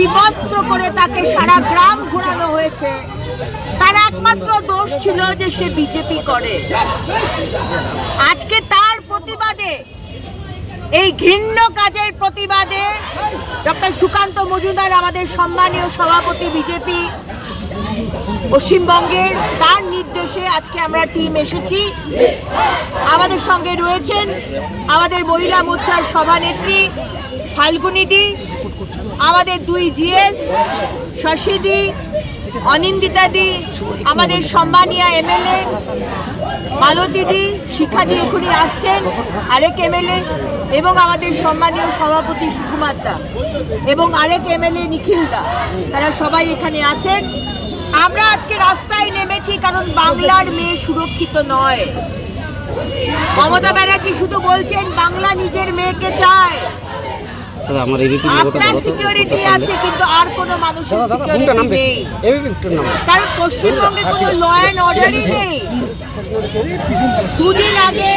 বিবস্ত্র করে তাকে সারা গ্রাম ঘোরানো হয়েছে। তার একমাত্র দোষ ছিল যে সে বিজেপি করে। আজকে তার প্রতিবাদে, এই ঘৃণ্য কাজের প্রতিবাদে ডক্টর সুকান্ত মজুমদার, আমাদের সম্মানীয় সভাপতি বিজেপি পশ্চিমবঙ্গের, তার নির্দেশে আজকে আমরা টিম এসেছি। আমাদের সঙ্গে রয়েছেন আমাদের মহিলা মোর্চার সভানেত্রী ফাল্গুনিদি আমাদের দুই জিএস, শশীদি, অনিন্দিতাদি, আমাদের সম্মানীয় এমএলএ, মালতীদি, শিক্ষাদি এখনই আসছেন, আরেক এমএলএ, এবং আমাদের সম্মানীয় সভাপতি সুকুমার দা, এবং আরেক এমএলএ নিখিল দা। তারা সবাই এখানে আছেন। আমরা আজকে রাস্তায় নেমেছি কারণ বাংলার মেয়ে সুরক্ষিত নয়। মমতা ব্যানার্জি শুধু বলছেন, বাংলা নিজের মেয়েকে চায়। আমার এবিপি আপনার সিকিউরিটি আছে কিন্তু আর কোনো মানুষের সিকিউরিটি নেই। কারণ পশ্চিমবঙ্গে কোনো ল অ্যান্ড অর্ডারই নেই। দুদিন আগে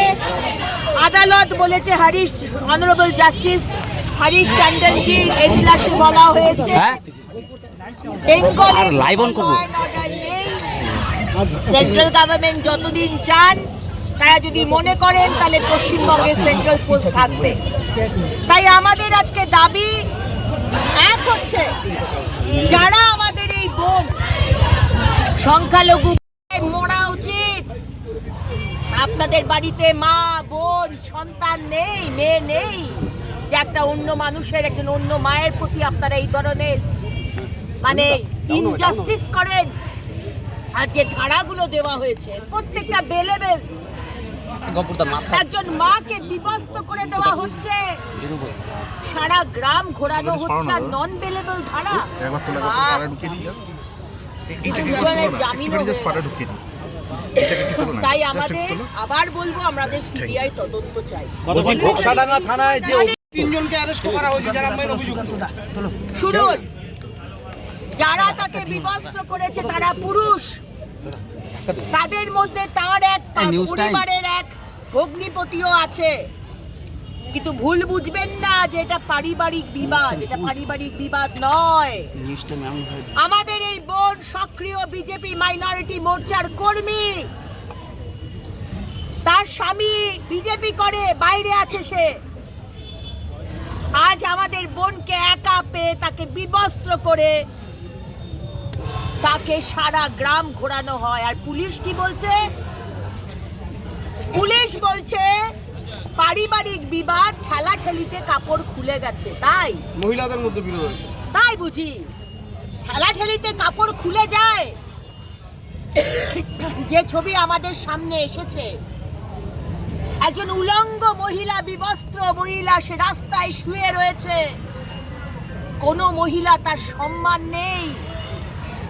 আদালত বলেছে হরিশ অনারেবল জাস্টিস হরিশ ট্যান্ডনজির এজলাসে বলা হয়েছে। হ্যাঁ? বেঙ্গলে live on করব। সেন্ট্রাল গভর্নমেন্ট যতদিন চান তারা যদি মনে করেন তাহলে পশ্চিমবঙ্গে সেন্ট্রাল ফোর্স থাকবে। তাই আমাদের আজকে দাবি এক হচ্ছে যারা আমাদের এই বোন, সংখ্যালঘু মরা উচিত। আপনাদের বাড়িতে মা, বোন, সন্তান নেই, মেয়ে নেই, যে একটা অন্য মানুষের, একজন অন্য মায়ের প্রতি আপনারা এই ধরনের মানে ইনজাস্টিস করেন। আর যে ধারাগুলো দেওয়া হয়েছে, প্রত্যেকটা বেলে বেল গপুরদার মাথা। একজন মাকে বিবস্ত করে দেওয়া হচ্ছে। সারা গ্রাম ঘোরানো হচ্ছে আর নন বেলেবল ধারা। একবার তোলা পাড়া না? তাই আমাদের আবার বলব আমাদের সিবিআই তদন্ত চাই। ঘোকসাডাঙ্গা থানায় যে তিনজনকে অ্যারেস্ট করা হয়েছে যারা অভিযুক্ত। শুনুন যারা তাকে বিবস্ত্র করেছে তারা পুরুষ। তাদের মধ্যে তার এক পরিবারের এক। ভগ্নিপতিও আছে। কিন্তু ভুল বুঝবেন না যে এটা পারিবারিক বিবাদ এটা পারিবারিক বিবাদ নয়। আমাদের এই বোন সক্রিয় বিজেপি মাইনরিটি মোর্চার কর্মী। তার স্বামী বিজেপি করে বাইরে আছে সে। আজ আমাদের বোনকে একা পেয়ে তাকে বিবস্ত্র করে তাকে সারা গ্রাম ঘোরানো হয়। আর পুলিশ কি বলছে? পুলিশ বলছে পারিবারিক বিবাদ ঠেলা ঠেলিতে কাপড় খুলে গেছে। তাই? মহিলাদের মধ্যে বিরোধ হয়েছে। তাই বুঝি? ঠেলা ঠেলিতে কাপড় খুলে যায়? যে ছবি আমাদের সামনে এসেছে। একজন উলঙ্গ মহিলা বিবস্ত্র মহিলা সে রাস্তায় শুয়ে রয়েছে। কোনো মহিলা তার সম্মান নেই।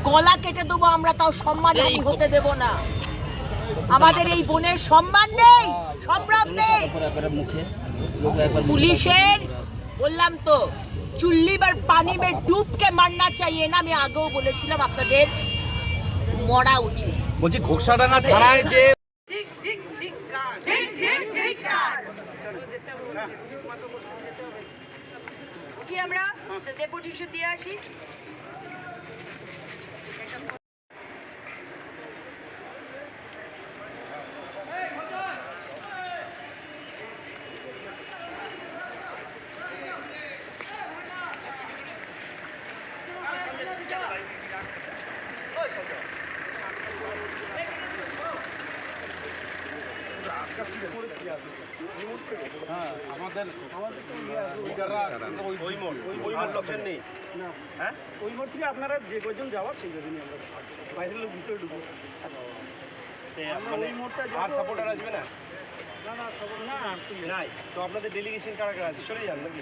গলা কেটে দেবো আমরা তাও সম্মানহানি হতে দেব না। আমাদের এই বোনের সম্মান নেই সম্ভ্রম নেই। পুলিশের বললাম তো চুল্লি বার পানি মে ডুবকে মারনা চাইয়ে না আমি আগেও বলেছিলাম আপনাদের মরা উচিত। বলছি ঘোকসাডাঙ্গা থানায় যে কি আমরা ডেপুটেশন দিয়ে আসি। ওই মোড় থেকে আপনারা যে কজন যাওয়ার সেই কজনই আমরা বাইরের লোক ভিতরে ঢুকবো সাপোর্টার আসবে না তো আপনাদের ডেলিগেশন কারা কারা আছে চলে যান নাকি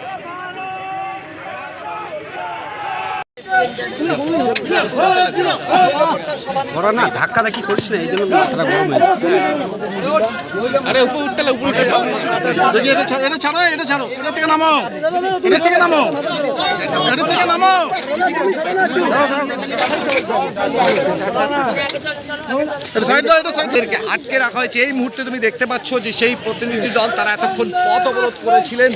দিয়ে না ধাক্কা ধাক্কি করিস না এই জন্য মাথাটা গরম হয়ে দেখি এটা ছাড়ো এটা ছাড়ো এটা ছাড়ো এটা থেকে নামো। এটা থেকে নামো। এটা থেকে নামো। সাইড দাও এটা সাইড এদেরকে আটকে রাখা হয়েছে। এই মুহূর্তে তুমি দেখতে পাচ্ছ যে সেই প্রতিনিধি দল তারা এতক্ষণ পথ অবরোধ করেছিলেন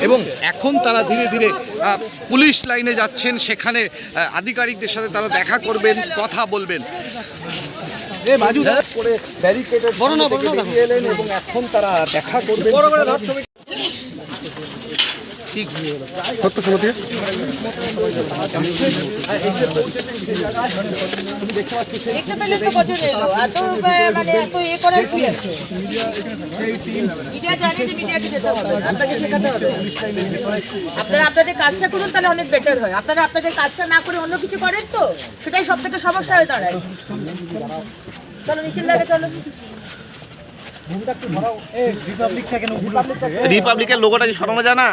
এবং এখন তারা ধীরে ধীরে আহ, পুলিশ লাইনে যাচ্ছেন। সেখানে আধিকারিকদের সাথে তারা দেখা করবেন কথা বলবেন। করে ব্যারিকেডের এবং এখন তারা দেখা করবেন। দেখতে পেলে তো কজন এলো এত মানে এত এ করার কি আছে? মিডিয়া জানে যে মিডিয়াকে যেতে হবে আপনাকে শেখাতে হবে। আপনারা আপনাদের কাজটা করুন তাহলে অনেক বেটার হয়। আপনারা আপনাদের কাজটা না করে অন্য কিছু করেন তো? সেটাই সব থেকে সমস্যা হয়ে দাঁড়ায়। চলো নিখিল লাগে চলো। রিপাবলিকের লোগোটা কি সরানো যায় না?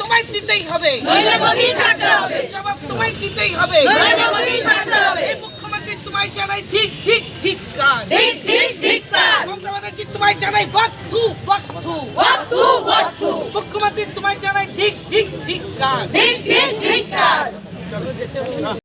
তোমায় দিতেই হবে। জবাব তোমায় দিতেই হবে। এই মুখ্যমন্ত্রী তোমায় জানাই ঠিক ঠিক ঠিক কাজ। ঠিক ঠিক ঠিক কাজ। মমতা ব্যানার্জি তোমায় জানাই বাক্তু বাক্তু বাক্তু বাক্তু মুখ্যমন্ত্রী তোমায় জানাই ঠিক ঠিক ঠিক কাজ। ঠিক ঠিক ঠিক কাজ।